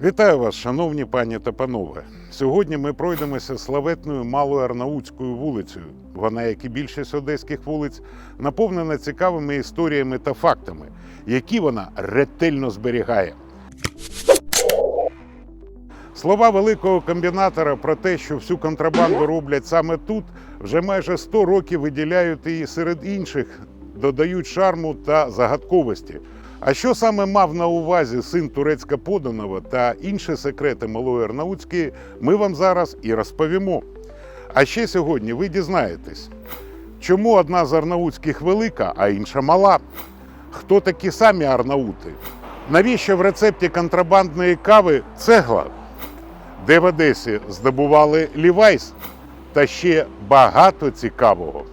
Вітаю вас, шановні пані та панове. Сьогодні ми пройдемося славетною малою Арнаутською вулицею. Вона, як і більшість одеських вулиць, наповнена цікавими історіями та фактами, які вона ретельно зберігає. Слова великого комбінатора про те, що всю контрабанду роблять саме тут, вже майже 100 років виділяють її серед інших, додають шарму та загадковості. А що саме мав на увазі син турецька поданого та інші секрети малої Арнаутської, ми вам зараз і розповімо. А ще сьогодні ви дізнаєтесь, чому одна з арнаутських велика, а інша мала. Хто такі самі арнаути? Навіщо в рецепті контрабандної кави цегла? Де в Одесі здобували лівайс? Та ще багато цікавого.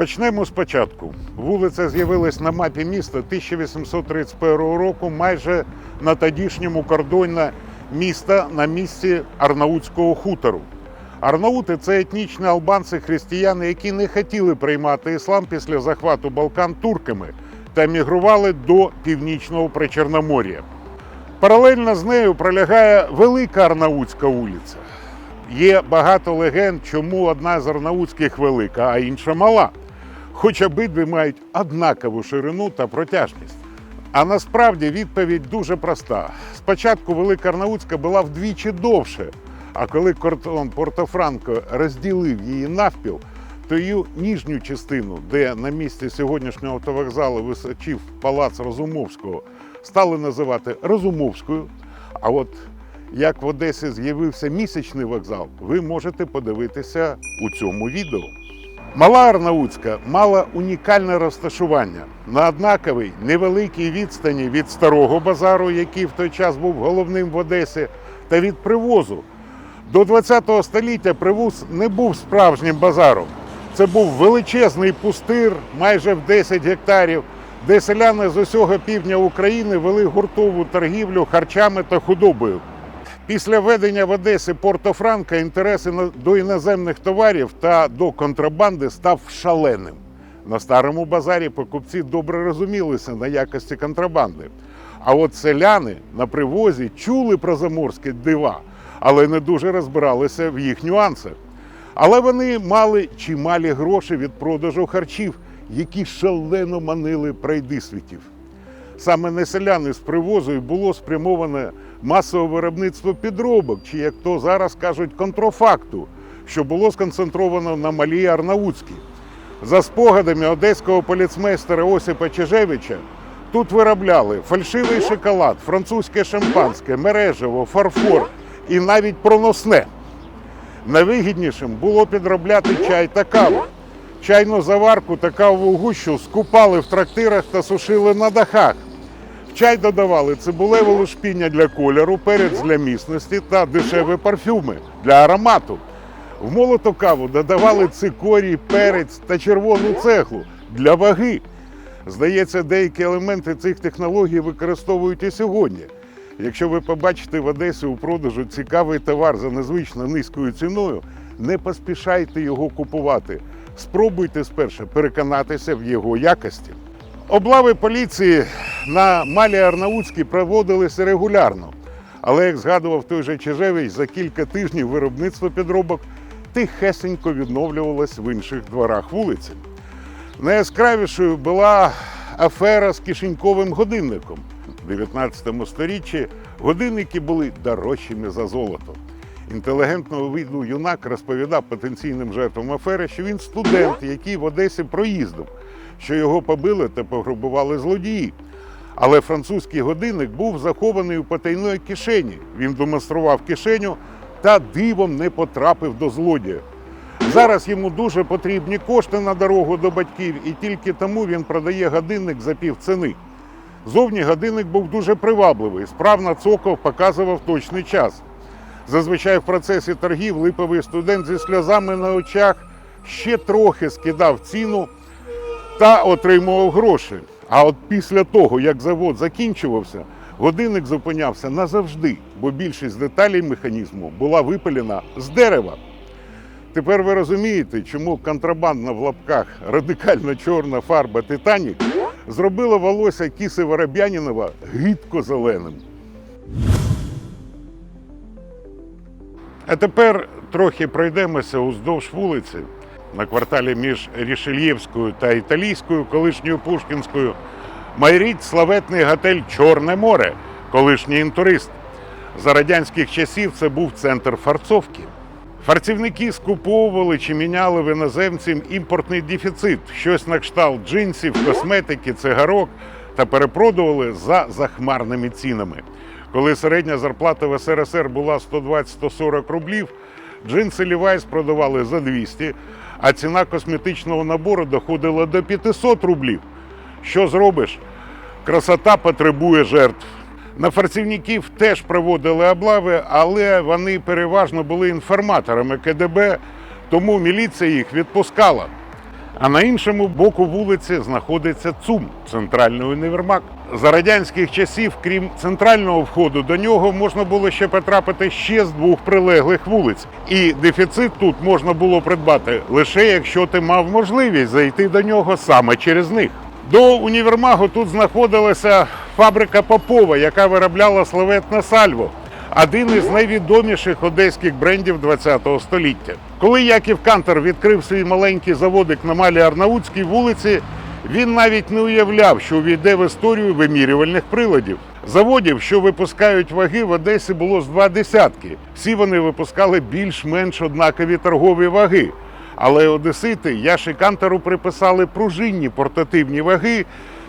Почнемо спочатку. Вулиця з'явилась на мапі міста 1831 року, майже на тодішньому кордоні міста на місці Арнаутського хутору. Арнаути це етнічні албанці-християни, які не хотіли приймати іслам після захвату Балкан турками та мігрували до північного Причорномор'я. Паралельно з нею пролягає велика Арнаутська вулиця. Є багато легенд, чому одна з арнаутських велика, а інша мала. Хоч обидві мають однакову ширину та протяжність. А насправді відповідь дуже проста. Спочатку Велика Арнаутська була вдвічі довше, а коли кордон Порто-Франко розділив її навпіл, то її ніжню частину, де на місці сьогоднішнього автовокзалу височив палац Розумовського, стали називати Розумовською. А от як в Одесі з'явився місячний вокзал, ви можете подивитися у цьому відео. Мала Арнаутська мала унікальне розташування на однаковій невеликій відстані від старого базару, який в той час був головним в Одесі, та від привозу. До ХХ століття привоз не був справжнім базаром. Це був величезний пустир, майже в 10 гектарів, де селяни з усього півдня України вели гуртову торгівлю харчами та худобою. Після введення в Одесі Порто-Франка інтереси до іноземних товарів та до контрабанди став шаленим. На старому базарі покупці добре розумілися на якості контрабанди. А от селяни на привозі чули про заморські дива, але не дуже розбиралися в їх нюансах. Але вони мали чималі гроші від продажу харчів, які шалено манили пройдисвітів. Саме на селяни з привозу і було спрямоване масове виробництво підробок, чи як то зараз кажуть, контрофакту, що було сконцентровано на малій Арнаутській. За спогадами одеського поліцмейстера Осипа Чижевича, тут виробляли фальшивий шоколад, французьке шампанське, мережево, фарфор і навіть проносне. Найвигіднішим було підробляти чай та каву. Чайну заварку та кавову гущу скупали в трактирах та сушили на дахах. Чай додавали цибулеве лушпіння для кольору, перець для міцності та дешеві парфюми для аромату. В молоту каву додавали цикорій, перець та червону цеглу для ваги. Здається, деякі елементи цих технологій використовують і сьогодні. Якщо ви побачите в Одесі у продажу цікавий товар за незвично низькою ціною, не поспішайте його купувати. Спробуйте спершу переконатися в його якості. Облави поліції на Малій Арнаутській проводилися регулярно. Але, як згадував той же Чижевич, за кілька тижнів виробництво підробок тихесенько відновлювалось в інших дворах вулиці. Найяскравішою була афера з кишеньковим годинником. У 19 сторіччі годинники були дорожчими за золото. Інтелігентного виду юнак розповідав потенційним жертвам афери, що він студент, який в Одесі проїздив, що його побили та пограбували злодії. Але французький годинник був захований у потайної кишені. Він демонстрував кишеню та дивом не потрапив до злодія. Зараз йому дуже потрібні кошти на дорогу до батьків, і тільки тому він продає годинник за півціни. Зовні годинник був дуже привабливий, справно цоков показував точний час. Зазвичай в процесі торгів липовий студент зі сльозами на очах ще трохи скидав ціну та отримував гроші. А от після того, як завод закінчувався, годинник зупинявся назавжди, бо більшість деталей механізму була випалена з дерева. Тепер ви розумієте, чому контрабандна в лапках радикально чорна фарба Титанік зробило волосся Кіси Вороб'янінова гидко зеленим. А тепер трохи пройдемося уздовж вулиці на кварталі між Рішельєвською та Італійською, колишньою Пушкінською, майорить славетний готель Чорне море, колишній інтурист. За радянських часів це був центр фарцовки. Фарцівники скуповували чи міняли в іноземців імпортний дефіцит, щось на кшталт джинсів, косметики, цигарок та перепродували за захмарними цінами. Коли середня зарплата в СРСР була 120-140 рублів, джинси Levi's продавали за 200, а ціна косметичного набору доходила до 500 рублів. Що зробиш? Красота потребує жертв. На фарцівників теж проводили облави, але вони переважно були інформаторами КДБ, тому міліція їх відпускала. А на іншому боку вулиці знаходиться ЦУМ центральний універмаг. За радянських часів, крім центрального входу, до нього можна було ще потрапити ще з двох прилеглих вулиць. І дефіцит тут можна було придбати лише якщо ти мав можливість зайти до нього саме через них. До універмагу тут знаходилася фабрика Попова, яка виробляла славетне сальво. Один із найвідоміших одеських брендів ХХ століття. Коли Яків Кантер відкрив свій маленький заводик на Малій Арнаутській вулиці, він навіть не уявляв, що увійде в історію вимірювальних приладів. Заводів, що випускають ваги, в Одесі було з два десятки. Всі вони випускали більш-менш однакові торгові ваги. Але одесити Яші Кантеру приписали пружинні портативні ваги,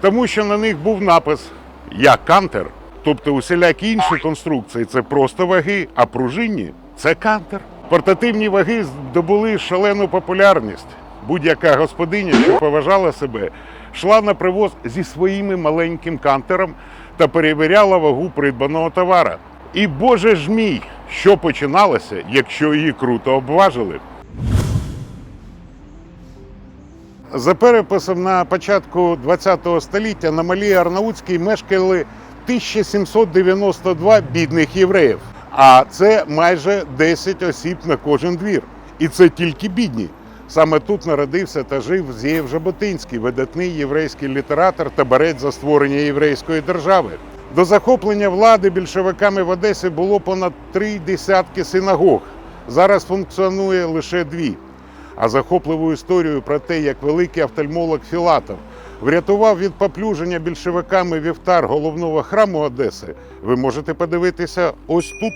тому що на них був напис Я Кантер. Тобто усілякі інші конструкції це просто ваги, а пружинні це кантер. Портативні ваги здобули шалену популярність. Будь-яка господиня, що поважала себе, йшла на привоз зі своїм маленьким кантером та перевіряла вагу придбаного товара. І Боже ж мій, що починалося, якщо її круто обважили. За переписом на початку ХХ століття на Малій Арнаутській мешкали 1792 бідних євреїв, а це майже 10 осіб на кожен двір. І це тільки бідні. Саме тут народився та жив Зієв Жаботинський, видатний єврейський літератор та борець за створення єврейської держави. До захоплення влади більшовиками в Одесі було понад три десятки синагог. Зараз функціонує лише дві. А захопливу історію про те, як великий офтальмолог Філатов врятував від поплюження більшовиками вівтар головного храму Одеси, ви можете подивитися ось тут.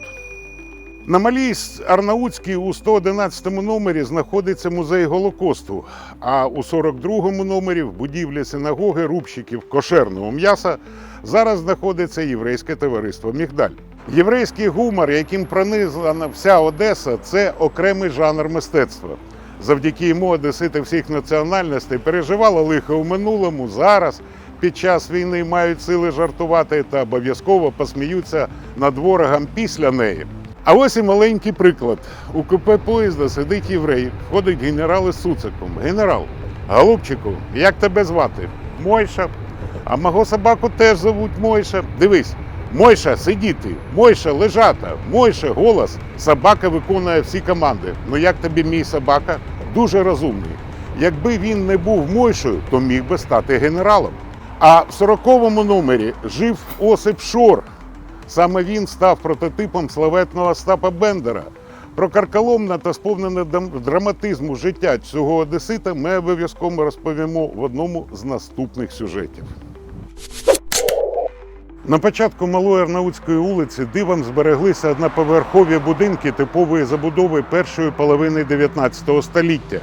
На Малій Арнаутській у 111 номері знаходиться музей Голокосту, а у 42-му номері в будівлі синагоги рубщиків кошерного м'яса зараз знаходиться єврейське товариство Мігдаль. Єврейський гумор, яким пронизана вся Одеса, це окремий жанр мистецтва. Завдяки йому одесити всіх національностей переживали лихо у минулому, зараз під час війни мають сили жартувати та обов'язково посміються над ворогом після неї. А ось і маленький приклад. У купе поїзда сидить єврей, ходить генерал із суциком. Генерал, голубчику, як тебе звати? Мойша. А мого собаку теж зовуть Мойша. Дивись, Мойша сидіти, Мойша лежата, Мойша голос. Собака виконує всі команди. Ну як тобі мій собака? Дуже розумний. Якби він не був Мойшою, то міг би стати генералом. А в 40-му номері жив Осип Шор. Саме він став прототипом славетного Остапа Бендера. Про карколомне та сповнене драматизму життя цього одесита ми обов'язково розповімо в одному з наступних сюжетів. На початку Малої Арнаутської вулиці дивом збереглися одноповерхові будинки типової забудови першої половини 19 століття.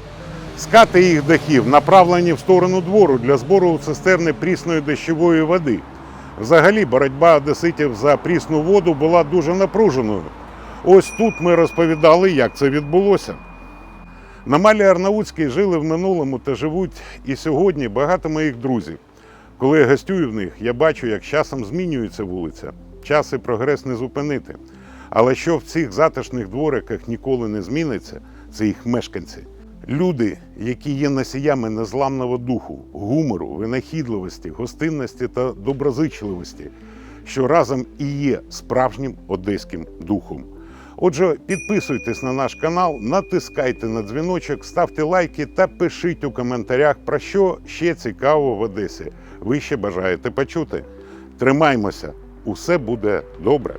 Скати їх дахів направлені в сторону двору для збору цистерни прісної дощової води. Взагалі, боротьба одеситів за прісну воду була дуже напруженою. Ось тут ми розповідали, як це відбулося. На Малій Арнаутській жили в минулому та живуть і сьогодні багато моїх друзів. Коли я гостюю в них, я бачу, як часом змінюється вулиця. Час і прогрес не зупинити. Але що в цих затишних двориках ніколи не зміниться, це їх мешканці. Люди, які є носіями незламного духу, гумору, винахідливості, гостинності та доброзичливості, що разом і є справжнім одеським духом. Отже, підписуйтесь на наш канал, натискайте на дзвіночок, ставте лайки та пишіть у коментарях, про що ще цікаво в Одесі. Ви ще бажаєте почути. Тримаймося, усе буде добре.